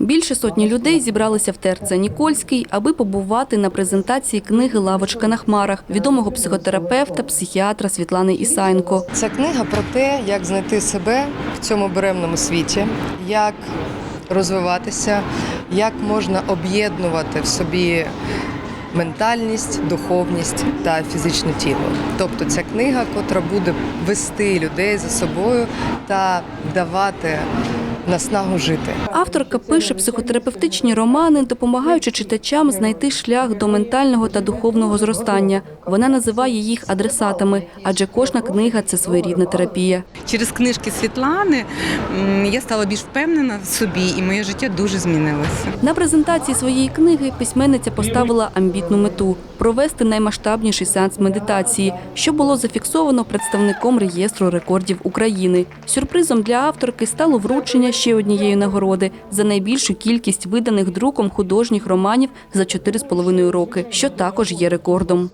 Більше сотні людей зібралися в ТРЦ Нікольський, аби побувати на презентації книги Лавочка на хмарах відомого психотерапевта, психіатра Світлани Ісаєнко. Ця книга про те, як знайти себе в цьому беремному світі, як розвиватися, як можна об'єднувати в собі ментальність, духовність та фізичне тіло. Тобто ця книга, котра буде вести людей за собою та давати наснагу жити. Авторка пише психотерапевтичні романи, допомагаючи читачам знайти шлях до ментального та духовного зростання. Вона називає їх адресатами, адже кожна книга це своєрідна терапія. Через книжки Світлани я стала більш впевнена в собі, і моє життя дуже змінилося. На презентації своєї книги письменниця поставила амбітну мету провести наймасштабніший сеанс медитації, що було зафіксовано представником реєстру рекордів України. Сюрпризом для авторки стало вручення ще однієї нагороди за найбільшу кількість виданих друком художніх романів за 4,5 роки, що також є рекордом.